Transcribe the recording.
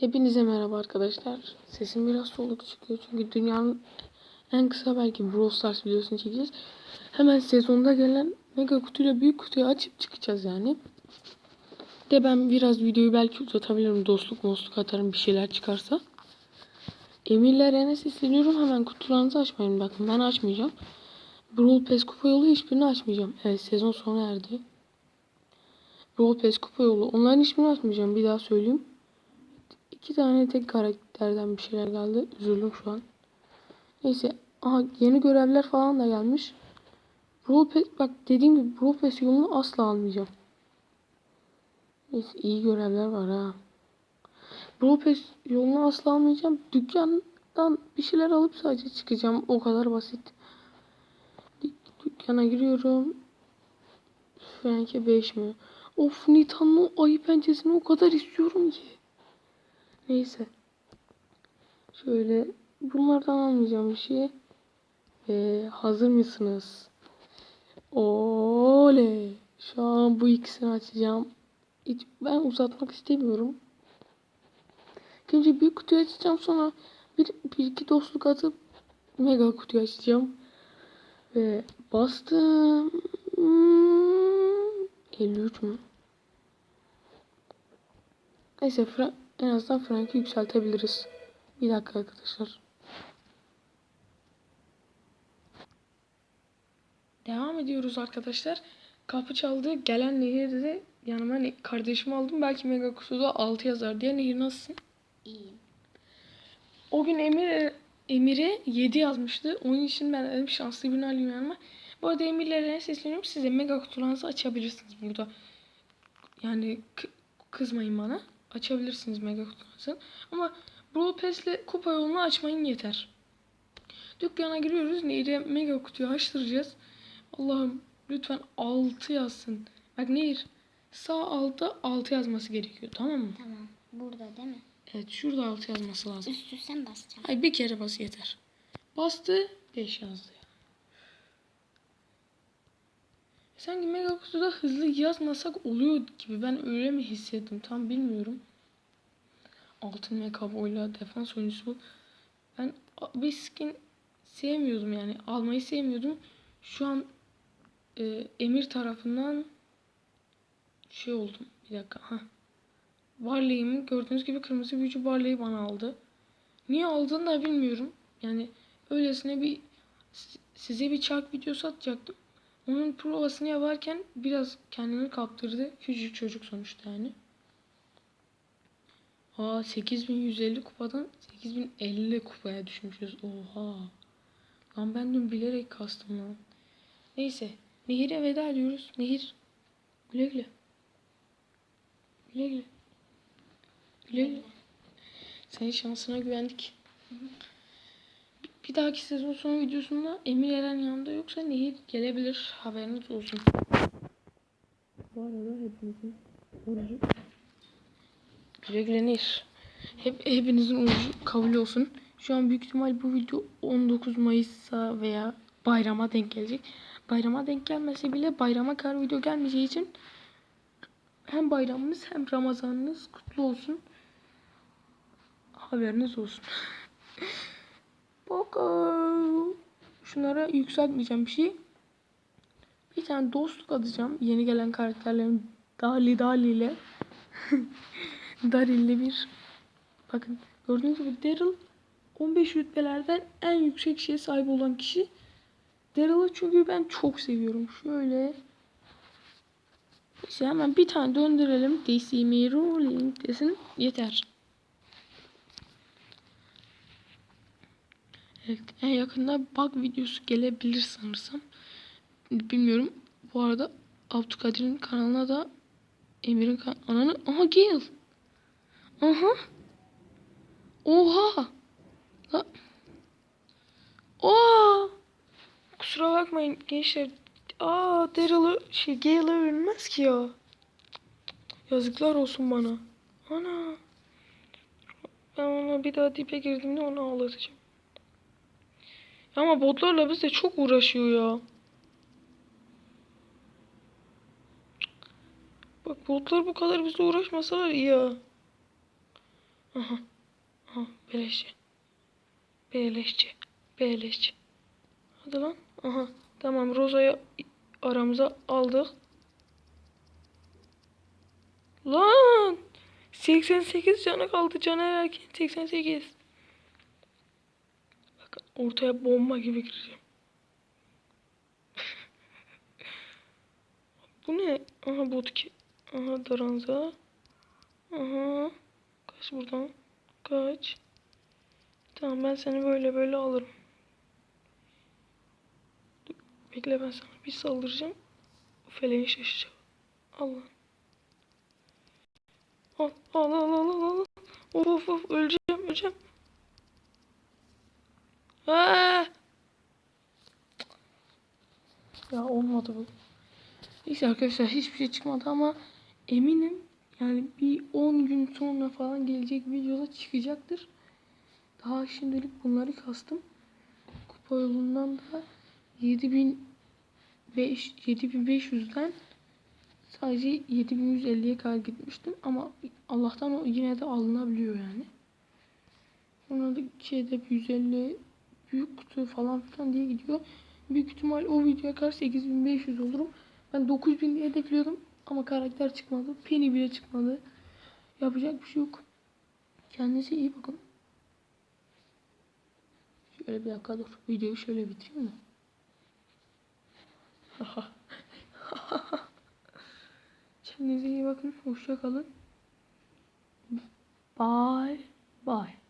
Hepinize merhaba arkadaşlar. Sesim biraz soluk çıkıyor çünkü dünyanın en kısa belki Brawl Stars videosunu çekeceğiz. Hemen sezonda gelen mega kutuyla büyük kutuyu açıp çıkacağız yani. De ben biraz videoyu belki uzatabilirim. Dostluk mostluk atarım bir şeyler çıkarsa. Emirler Enes sesleniyorum. Hemen kutularınızı açmayın. Bakın ben açmayacağım. Brawl Pass kupa yolu hiçbirini açmayacağım. Evet sezon sona erdi. Brawl Pass kupa yolu. Onların hiçbirini açmayacağım. Bir daha söyleyeyim. İki tane tek karakterden bir şeyler geldi. Üzüldüm şu an. Neyse. Aha yeni görevler falan da gelmiş. Brawl bak dediğim gibi Brawl yolunu asla almayacağım. Neyse iyi görevler var ha. Brawl yolunu asla almayacağım. Dükkandan bir şeyler alıp sadece çıkacağım. O kadar basit. Dük- dükkana giriyorum. Frank'e 5 mi? Of Nita'nın ayı pençesini o kadar istiyorum ki. Neyse. Şöyle bunlardan almayacağım bir şey. Ve hazır mısınız? Oley. Şu an bu ikisini açacağım. Hiç, ben uzatmak istemiyorum. Önce büyük kutuyu açacağım sonra bir, bir iki dostluk atıp mega kutuyu açacağım. Ve bastım. Hmm, 53 mü? Neyse Fra en azından Frank'i yükseltebiliriz. Bir dakika arkadaşlar. Devam ediyoruz arkadaşlar. Kapı çaldı. Gelen Nehir'de de yanıma ne- kardeşimi aldım. Belki Mega Kutu'da 6 yazar diye. Nehir nasılsın? İyiyim. O gün Emir Emir'e 7 yazmıştı. Onun için ben dedim şanslı birini alayım yanıma. Bu arada Emirlere sesleniyorum. Size mega kutularınızı açabilirsiniz burada. Yani kı- kızmayın bana. Açabilirsiniz mega kutularınızı. Ama Brawl Pass'le kupa yolunu açmayın yeter. Dükkana giriyoruz. Nehir'e mega kutuyu açtıracağız. Allah'ım lütfen 6 yazsın. Bak Nehir sağ altta 6 yazması gerekiyor. Tamam mı? Tamam. Burada değil mi? Evet şurada 6 yazması lazım. Üstü sen basacaksın. Ay bir kere bas yeter. Bastı 5 yazdı ya. Sanki Mega Kutu'da hızlı yazmasak oluyor gibi. Ben öyle mi hissettim tam bilmiyorum. Altın Mega Boy'la defans oyuncusu. Ben bir skin sevmiyordum yani. Almayı sevmiyordum. Şu an e, Emir tarafından şey oldum. Bir dakika. Heh. Barley'imin gördüğünüz gibi kırmızı büyücü Barley'i bana aldı. Niye aldığını da bilmiyorum. Yani öylesine bir si- size bir çark videosu atacaktım. Onun provasını yaparken biraz kendini kaptırdı. Küçük çocuk sonuçta yani. Aa 8150 kupadan 8050 kupaya düşmüşüz. Oha. Lan ben dün bilerek kastım lan. Neyse. Nehir'e veda ediyoruz. Nehir. Güle güle. Güle güle. Güle güle. Senin şansına güvendik. Bir dahaki sezon sonu videosunda Emir Eren yanında yoksa Nehir gelebilir. Haberiniz olsun. Bu arada hepinizin orucu güle. Hep, hepinizin orucu kabul olsun. Şu an büyük ihtimal bu video 19 Mayıs'a veya bayrama denk gelecek. Bayrama denk gelmese bile bayrama kadar video gelmeyeceği için hem bayramınız hem Ramazanınız kutlu olsun. Haberiniz olsun. Bakalım. Şunlara yükseltmeyeceğim bir şey. Bir tane dostluk atacağım. Yeni gelen karakterlerin Dali Dali ile Daryl ile bir bakın gördüğünüz gibi Daryl 15 rütbelerden en yüksek şeye sahip olan kişi. Daryl'ı çünkü ben çok seviyorum. Şöyle işte hemen bir tane döndürelim. DC me rolling desin. Yeter. Evet, en yakında bug videosu gelebilir sanırsam. Bilmiyorum. Bu arada Abdülkadir'in kanalına da Emir'in kan ananı aha Gale. Aha. Oha. La. Oha. Kusura bakmayın gençler. Aa Daryl'ı şey Gale'ı ölmez ki ya. Yazıklar olsun bana. Ana. Ben ona bir daha dipe girdiğimde onu ağlatacağım. Ama botlarla biz de çok uğraşıyor ya. Bak botlar bu kadar bizle uğraşmasalar iyi ya. Aha. Aha. Beleşçi. Beleşçi. Beleşçi. Hadi lan. Aha. Tamam Roza'yı aramıza aldık. Lan. 88 canı kaldı. Caner Erkin 88. Ortaya bomba gibi gireceğim. Bu ne? Aha bot ki. Aha Daranza. Aha. Kaç buradan. Kaç. Tamam ben seni böyle böyle alırım. Bekle ben sana bir saldıracağım. Feleği şaşacağım. Al lan. Al al al al al al. Of of öleceğim öleceğim. Aa! Ya olmadı bu. Neyse arkadaşlar hiçbir şey çıkmadı ama eminim yani bir 10 gün sonra falan gelecek videoda çıkacaktır. Daha şimdilik bunları kastım. Kupa yolundan da 7005 7500'den sadece 7150'ye kadar gitmiştim ama Allah'tan o yine de alınabiliyor yani. Sonra da şeyde 150 büyük kutu falan filan diye gidiyor. Büyük ihtimal o videoya kadar 8500 olurum. Ben 9000 diye hedefliyordum ama karakter çıkmadı. Penny bile çıkmadı. Yapacak bir şey yok. Kendinize iyi bakın. Şöyle bir dakika dur. Videoyu şöyle bitireyim de. Kendinize iyi bakın. Hoşça kalın. Bye. Bye.